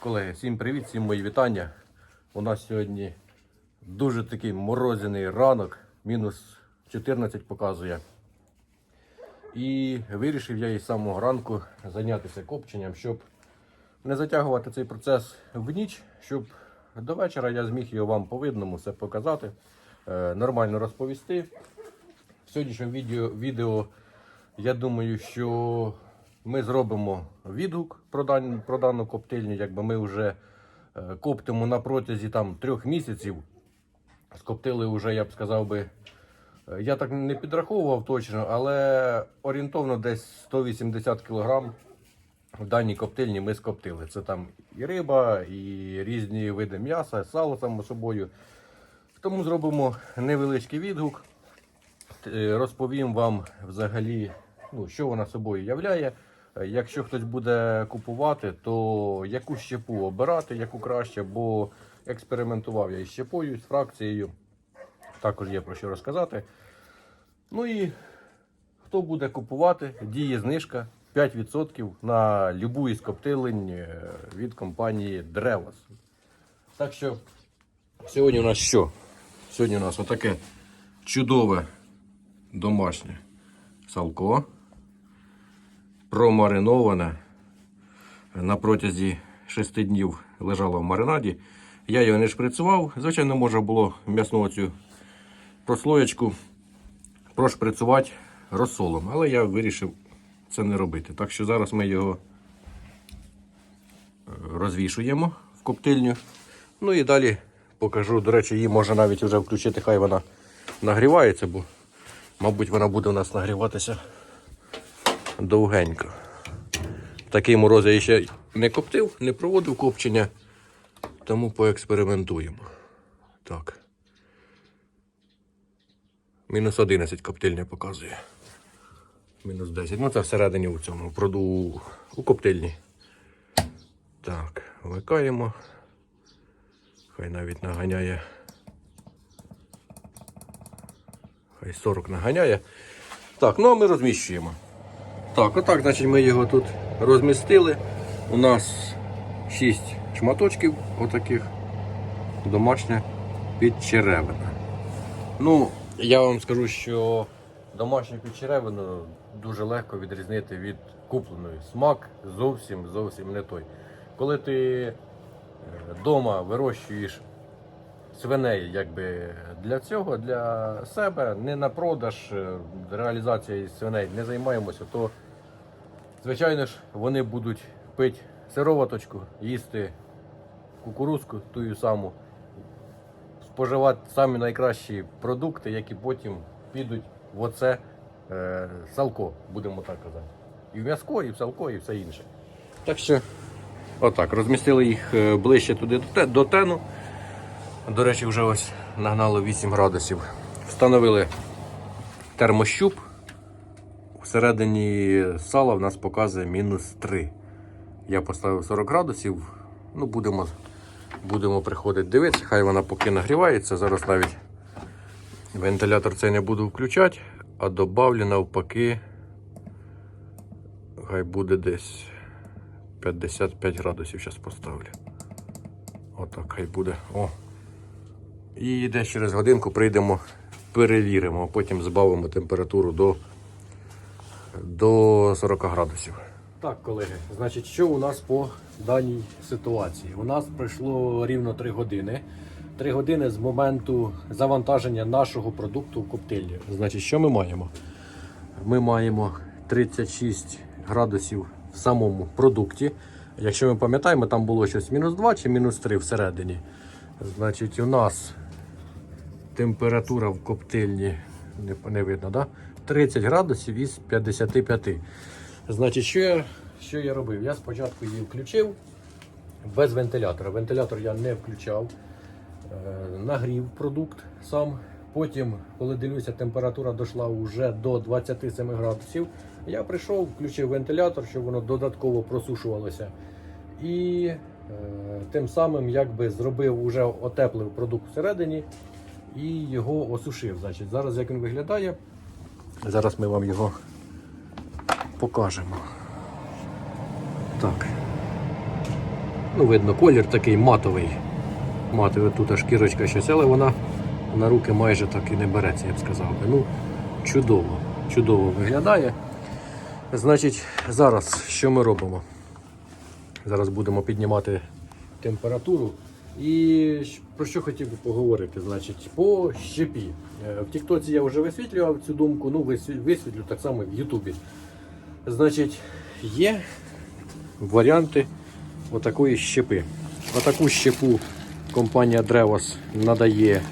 Колеги, всім привіт, всім мої вітання. У нас сьогодні дуже такий морозяний ранок, мінус 14 показує. І вирішив я із самого ранку зайнятися копченням, щоб не затягувати цей процес в ніч, щоб до вечора я зміг його вам по видному все показати, е, нормально розповісти. В сьогоднішньому відео, відео я думаю, що ми зробимо відгук про, дан, про дану коптильню. Якби ми вже е, коптимо на протязі там, трьох місяців. Скоптили вже, я б сказав би, е, я так не підраховував точно, але орієнтовно десь 180 кг в даній коптильні ми скоптили. Це там і риба, і різні види м'яса, сало само собою. Тому зробимо невеличкий відгук. Е, Розповім вам взагалі, ну, що вона собою являє. Е, Якщо хтось буде купувати, то яку щепу обирати, яку краще, бо експериментував я із щепою, з фракцією. Також є про що розказати. Ну і хто буде купувати, діє знижка 5% на любу із коптилень е, від компанії Drevos. Так що сьогодні у нас що? Сьогодні у нас отаке чудове домашнє салко. Промариноване. На протязі 6 днів лежало в маринаді. Я його не шприцював. Звичайно, можна було м'ясну цю прослоєчку прошприцювати розсолом, але я вирішив це не робити. Так що зараз ми його е, розвішуємо в коптильню. Ну і далі покажу. До речі, її можна навіть вже включити, хай вона нагрівається, бо, мабуть, вона буде у нас нагріватися довгенько. Такий мороз я ще не коптив, не проводив копчення, тому поекспериментуємо. Так. Мінус 11 коптильня показує. Мінус 10. Ну це всередині у цьому проду у коптильні. Так, вмикаємо. Хай навіть наганяє. Хай 40 наганяє. Так, ну а ми розміщуємо. Так, отак, значить, ми його тут розмістили. У нас 6 шматочків отаких. Домашня підчеревина. Ну, я вам скажу, що домашню підчеревину дуже легко відрізнити від купленої. Смак зовсім зовсім не той. Коли ти вдома вирощуєш свиней якби для цього, для себе, не на продаж, е, реалізацією свиней не займаємося, то звичайно ж вони будуть пити сироваточку, їсти кукурузку тую саму, споживати самі найкращі продукти, які потім підуть в оце е, салко, будемо так казати. І в м'яско, і в салко, і все інше. Так що, отак, розмістили їх е, ближче туди до тену. До речі, вже ось нагнало 8 градусів. Встановили термощуп. Всередині сала в нас показує мінус 3. Я поставив 40 градусів. Ну, будемо, будемо приходити дивитися, хай вона поки нагрівається. Зараз навіть вентилятор цей не буду включати, а добавлю навпаки. Хай буде десь 55 градусів. Зараз поставлю. Отак хай буде. О. І десь через годинку прийдемо, перевіримо, а потім збавимо температуру до, до 40 градусів. Так, колеги, значить, що у нас по даній ситуації? У нас пройшло рівно 3 години. 3 години з моменту завантаження нашого продукту в коптильню. Значить, що ми маємо? Ми маємо 36 градусів в самому продукті. Якщо ми пам'ятаємо, там було щось мінус 2 чи мінус 3 всередині. Значить, у нас температура в коптильні не, не видно, да? 30 градусів із 55. Значить, що я, що я робив? Я спочатку її включив без вентилятора. Вентилятор я не включав. Е, нагрів продукт сам. Потім, коли дивлюся, температура дійшла вже до 27 градусів. Я прийшов, включив вентилятор, щоб воно додатково просушувалося. І е, тим самим якби зробив уже отеплив продукт всередині і його осушив. Значить, зараз як він виглядає, зараз ми вам його покажемо. Так. Ну, видно, колір такий матовий. Матовий тут аж шкірочка щось, але вона на руки майже так і не береться, я б сказав. Ну, чудово, чудово виглядає. Значить, зараз що ми робимо? Зараз будемо піднімати температуру. І про що хотів би поговорити? Значить, по щепі. Е, В Тіктоці я вже висвітлював цю думку, ну висвітлю так само в Ютубі. Значить, є варіанти отакої щепи. Отаку щепу компанія Drevos надає е,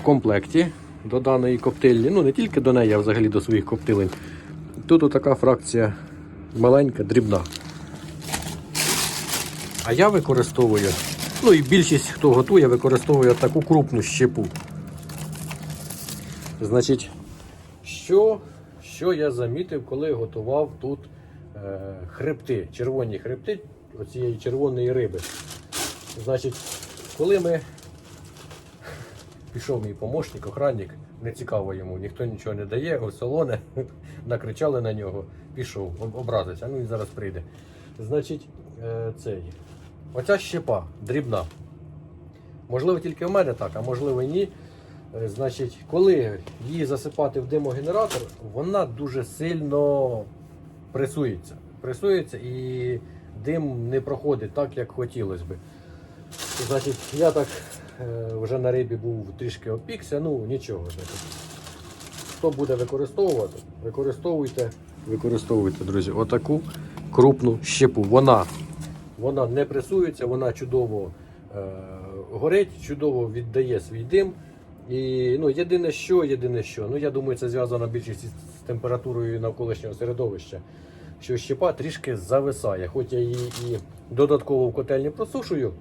в комплекті до даної коптильні. Ну не тільки до неї, а взагалі до своїх коптилень. Тут така фракція маленька, дрібна. А я використовую, ну і більшість хто готує, використовує таку крупну щепу. Значить, що, що я замітив, коли готував тут е, хребти, червоні хребти оцієї червоної риби. Значить, коли ми пішов мій помощник, охранник, не цікаво йому, ніхто нічого не дає, ось солоне, накричали на нього, пішов, об- образився, ну він зараз прийде. Значить, е, цей, оця щепа дрібна. Можливо, тільки в мене так, а можливо і ні. Е, Значить, коли її засипати в димогенератор, вона дуже сильно пресується. Пресується і дим не проходить так, як хотілося би. Значить, я так е, вже на рибі був трішки опікся, ну нічого. Хто буде використовувати, використовуйте, використовуйте, друзі, отаку крупну щепу. Вона, вона не пресується, вона чудово е, горить, чудово віддає свій дим. І ну, єдине що, єдине що, ну я думаю, це зв'язано більше з температурою навколишнього середовища, що щепа трішки зависає. Хоч я її і додатково в котельні просушую,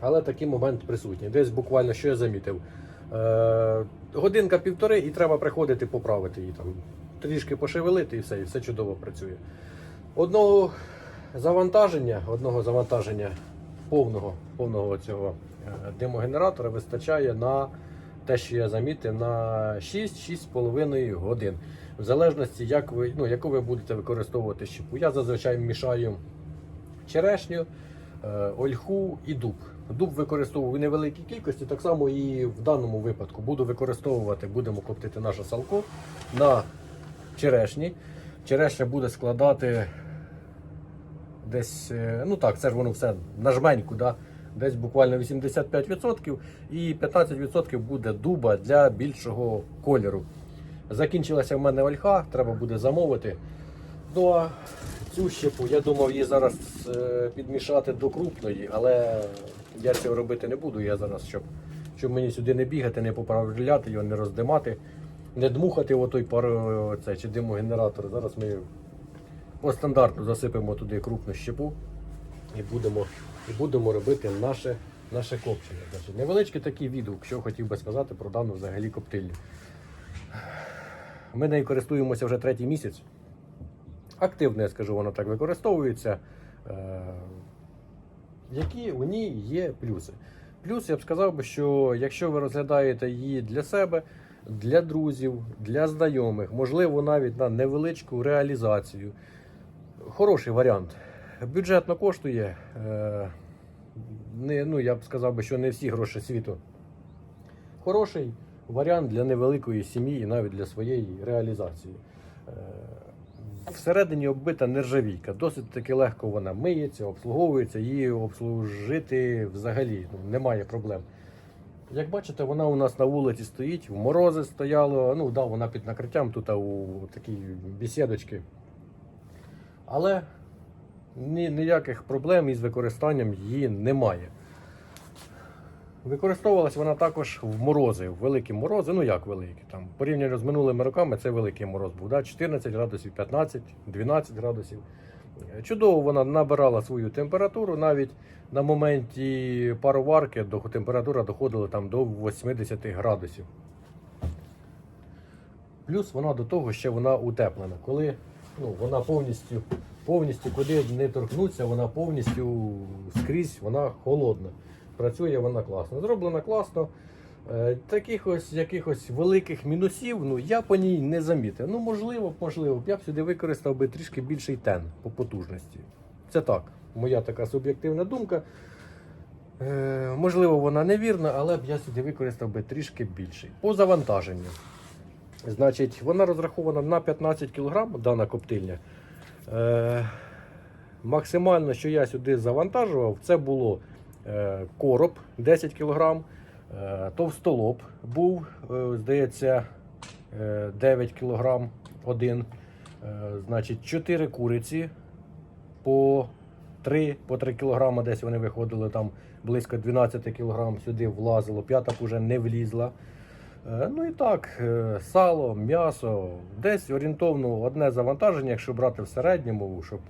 але такий момент присутній. Десь буквально що я замітив. Е, годинка півтори і треба приходити поправити її там. Трішки пошевелити і все, і все чудово працює. Одного завантаження, одного завантаження повного, повного цього е, димогенератора вистачає на те, що я замітив, на 6-6,5 годин. В залежності, як ви, ну, яку ви будете використовувати щепу. Я зазвичай мішаю черешню, е, ольху і дуб. Дуб використовую в невеликій кількості, так само і в даному випадку буду використовувати, будемо коптити наше салко на черешні. Черешня буде складати десь, е, ну так, це ж воно все на да? десь буквально 85% і 15% буде дуба для більшого кольору. Закінчилася в мене ольха, треба буде замовити. Ну а цю щепу, я думав її зараз е, підмішати до крупної, але я цього робити не буду. Я зараз, щоб, щоб мені сюди не бігати, не поправляти його, не роздимати, не дмухати отой пару це, чи димогенератор. Зараз ми по стандарту засипемо туди крупну щепу і будемо, і будемо робити наше, наше копчення. Невеличкий такий відгук, що хотів би сказати про дану взагалі коптильню. Ми нею користуємося вже третій місяць. Активно, я скажу, воно так використовується. Е, які у ній є плюси? Плюс я б сказав що якщо ви розглядаєте її для себе, для друзів, для знайомих, можливо, навіть на невеличку реалізацію. Хороший варіант. Бюджетно коштує. Е, не, ну, я б сказав би, що не всі гроші світу. Хороший варіант для невеликої сім'ї і навіть для своєї реалізації. Е, Всередині оббита нержавійка, досить таки легко вона миється, обслуговується, її обслужити взагалі ну, немає проблем. Як бачите, вона у нас на вулиці стоїть, в морози стояло, ну да, вона під накриттям тут у такій бесідочці. Але ніяких проблем із використанням її немає. Використовувалась вона також в морози, в великі морози, ну як великі. Там, порівняно з минулими роками це великий мороз був. Да? 14 градусів, 15, 12 градусів. Чудово вона набирала свою температуру, навіть на моменті пароварки температура доходила там, до 80 градусів. Плюс вона до того ще вона утеплена. Коли ну, вона повністю, повністю куди не торкнуться, вона повністю скрізь вона холодна. Працює вона класно. Зроблена класно. Е, Таких ось якихось великих мінусів ну, я по ній не замітив. Ну, можливо, можливо, я б сюди використав би трішки більший тен по потужності. Це так, моя така суб'єктивна думка. Е, можливо, вона невірна, але б я сюди використав би трішки більший. По завантаженню. Значить, вона розрахована на 15 кг, дана коптильня. Е, максимально, що я сюди завантажував, це було е, короб 10 кг, е, товстолоб був, е, здається, е, 9 кг один. Е, значить, 4 куриці по 3, по 3 кг десь вони виходили там близько 12 кг сюди влазило, п'ята б уже не влізла. Е, Ну і так, е, сало, м'ясо, десь орієнтовно одне завантаження, якщо брати в середньому, щоб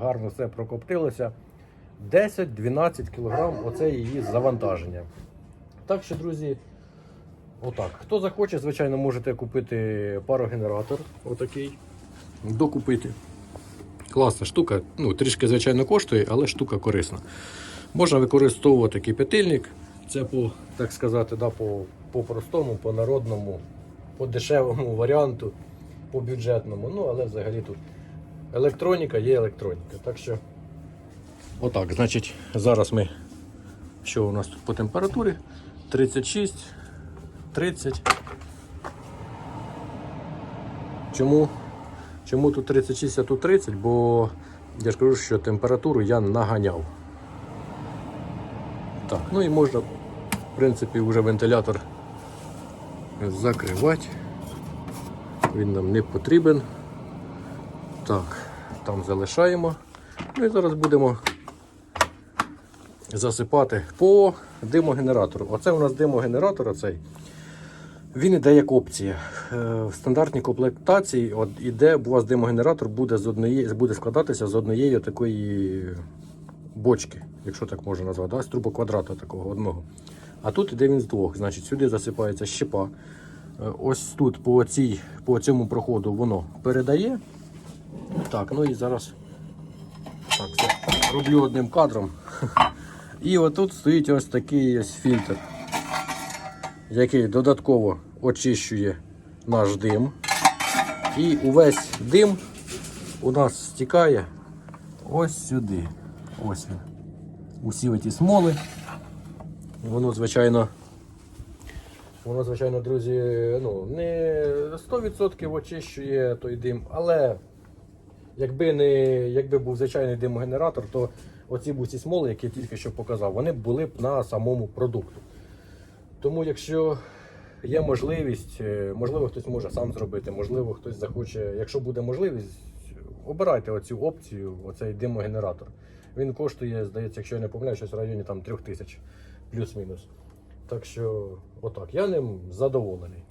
гарно все прокоптилося. 10-12 кг оце її завантаження. Так що, друзі, отак. Хто захоче, звичайно, можете купити парогенератор. Отакий. Докупити. Класна штука. Ну, трішки, звичайно, коштує, але штука корисна. Можна використовувати кипятильник. Це по, так сказати, да, по, по простому, по народному, по дешевому варіанту, по бюджетному. Ну, але взагалі тут електроніка є електроніка. Так що, отак, значить, зараз ми. Що у нас тут по температурі? 36, 30. Чому? Чому тут 36, а тут 30? Бо я ж кажу, що температуру я наганяв. Так, ну і можна, в принципі, вже вентилятор закривати. Він нам не потрібен. Так, там залишаємо. Ну і зараз будемо засипати по димогенератору. Оце у нас димогенератор оцей. Він іде як опція. Е, В стандартній комплектації от іде, у вас димогенератор буде, з однієї, буде складатися з однієї такої бочки, якщо так можна назвати, да? з трубоквадрата такого одного. А тут іде він з двох. Значить, сюди засипається щепа. Е, Ось тут по, цій, по цьому проходу воно передає. Так, ну і зараз так, це роблю одним кадром. І отут стоїть ось такий ось фільтр, який додатково очищує наш дим. І увесь дим у нас стікає ось сюди. Ось він. Усі ті смоли. Воно, звичайно, воно, звичайно, друзі, ну, не 100% очищує той дим, але якби не якби був звичайний димогенератор, то оці б усі смоли, які я тільки що показав, вони були б на самому продукту. Тому, якщо є можливість, е, можливо, хтось може сам зробити, можливо, хтось захоче, якщо буде можливість, обирайте оцю опцію, оцей димогенератор. Він коштує, здається, якщо я не помиляю, щось в районі там 3 тисяч плюс-мінус. Так що, отак, я ним задоволений.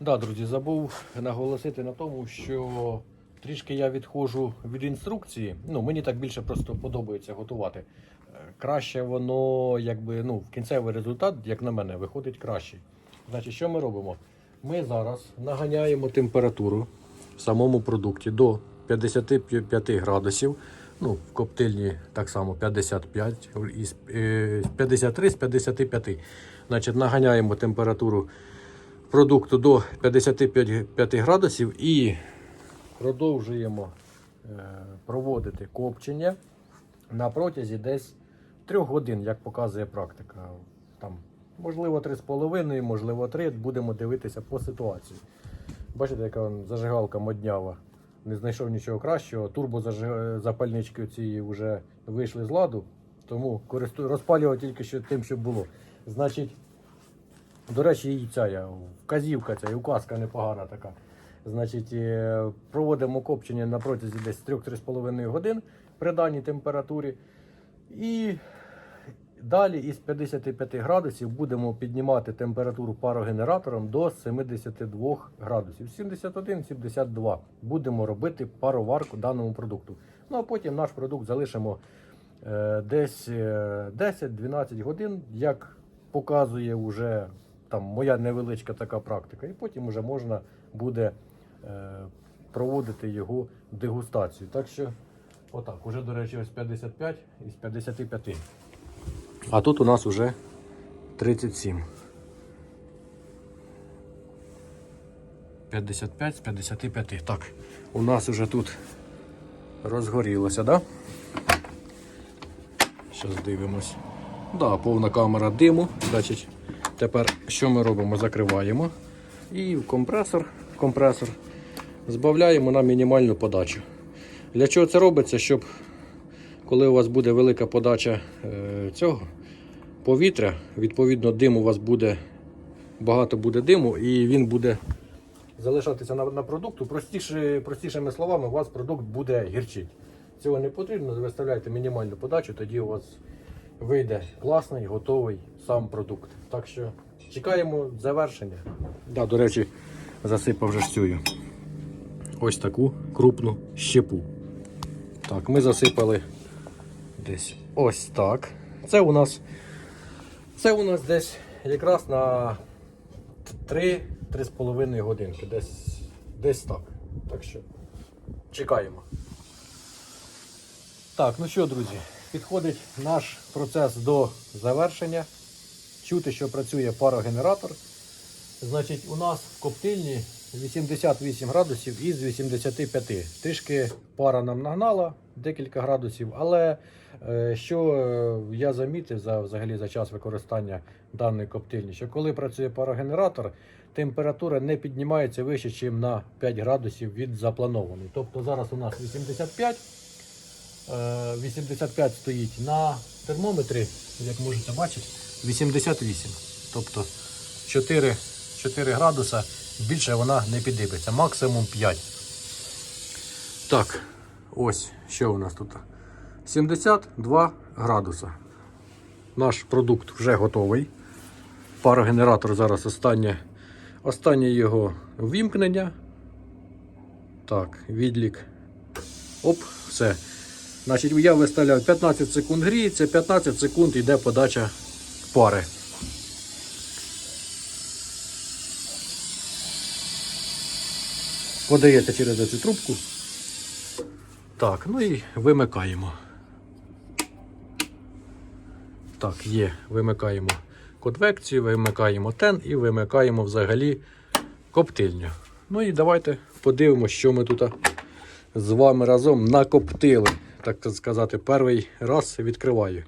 Да, друзі, забув наголосити на тому, що трішки я відходжу від інструкції. Ну, мені так більше просто подобається готувати. Е, Краще воно, якби, ну, кінцевий результат, як на мене, виходить кращий. Значить, що ми робимо? Ми зараз наганяємо температуру в самому продукті до 55 градусів. Ну, в коптильні так само 55, із, е, 53 з 55. Значить, наганяємо температуру продукту до 55 градусів і продовжуємо е, проводити копчення на протязі десь 3 годин, як показує практика. Там, можливо, 3,5, можливо, 3. Будемо дивитися по ситуації. Бачите, яка зажигалка моднява. Не знайшов нічого кращого. Турбозапальнички ці вже вийшли з ладу, тому розпалював тільки що тим, що було. Значить, до речі, і ця вказівка ця, і указка непогана така. Значить, е, проводимо копчення на протязі десь 3-3,5 годин при даній температурі. І далі із 55 градусів будемо піднімати температуру парогенератором до 72 градусів. 71-72 будемо робити пароварку даному продукту. Ну а потім наш продукт залишимо е, десь е, 10-12 годин, як показує вже там моя невеличка така практика. І потім вже можна буде е, проводити його дегустацію. Так що, отак, уже, до речі, ось 55 із 55. А тут у нас уже 37. 55 з 55. Так, у нас уже тут розгорілося. Да? Зараз дивимось. Да, повна камера диму. Значить, тепер що ми робимо? Закриваємо. І в компресор, компресор збавляємо на мінімальну подачу. Для чого це робиться? Щоб коли у вас буде велика подача е, цього повітря, відповідно, дим у вас буде багато буде диму, і він буде залишатися на, на продукту. Простіше, простішими словами, у вас продукт буде гірчить. Цього не потрібно, виставляйте мінімальну подачу, тоді у вас вийде класний, готовий сам продукт. Так що чекаємо завершення. Да, до речі, засипав вже ось таку крупну щепу. Так, ми засипали десь ось так. Це у нас, це у нас десь якраз на 3-3,5 годинки. Десь, десь так. Так що чекаємо. Так, ну що, друзі, підходить наш процес до завершення. Чути, що працює парогенератор. Значить, у нас в коптильні 88 градусів із 85. Трішки пара нам нагнала декілька градусів, але е, що е, я замітив за, взагалі за час використання даної коптильні, що коли працює парогенератор, температура не піднімається вище, ніж на 5 градусів від запланованої. Тобто зараз у нас 85. Е, 85 стоїть на термометрі, як можете бачити, 88. Тобто 4, 4 градуса більше вона не підібиться, максимум 5. Так, ось що у нас тут. 72 градуса. Наш продукт вже готовий. Парогенератор зараз останнє, останнє його ввімкнення. Так, відлік. Оп, все. Значить, я виставляв 15 секунд гріється, 15 секунд йде подача пари. Подається через цю трубку. Так, ну і вимикаємо. Так, є. Вимикаємо конвекцію, вимикаємо тен і вимикаємо взагалі коптильню. Ну і давайте подивимося, що ми тут з вами разом накоптили. Так сказати, перший раз відкриваю.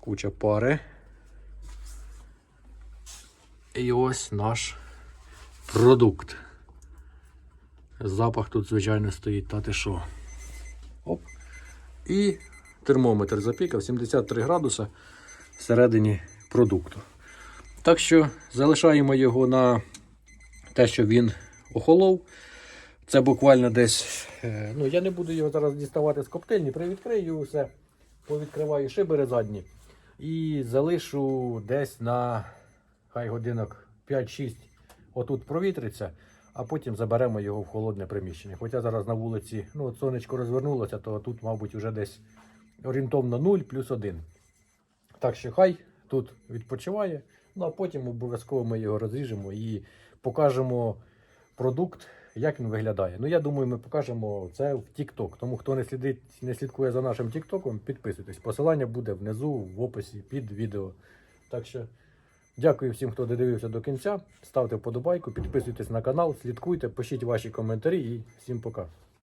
Куча пари. І ось наш продукт. Запах тут, звичайно, стоїть, та ти що. Оп. І термометр запікав 73 градуса всередині продукту. Так що залишаємо його на те, що він охолов. Це буквально десь. е, Ну, я не буду його зараз діставати з коптильні, привідкрию все, повідкриваю шибери задні і залишу десь на хай годинок 5-6 отут провітриться, а потім заберемо його в холодне приміщення. Хоча зараз на вулиці ну, от сонечко розвернулося, то тут, мабуть, вже десь орієнтовно 0 плюс 1. Так що хай тут відпочиває. Ну а потім обов'язково ми його розріжемо і покажемо продукт, як він виглядає. Ну я думаю, ми покажемо це в TikTok. Тому хто не слідить, не слідкує за нашим TikTok, підписуйтесь. Посилання буде внизу в описі під відео. Так що дякую всім, хто додивився до кінця. Ставте вподобайку, підписуйтесь на канал, слідкуйте, пишіть ваші коментарі і всім пока.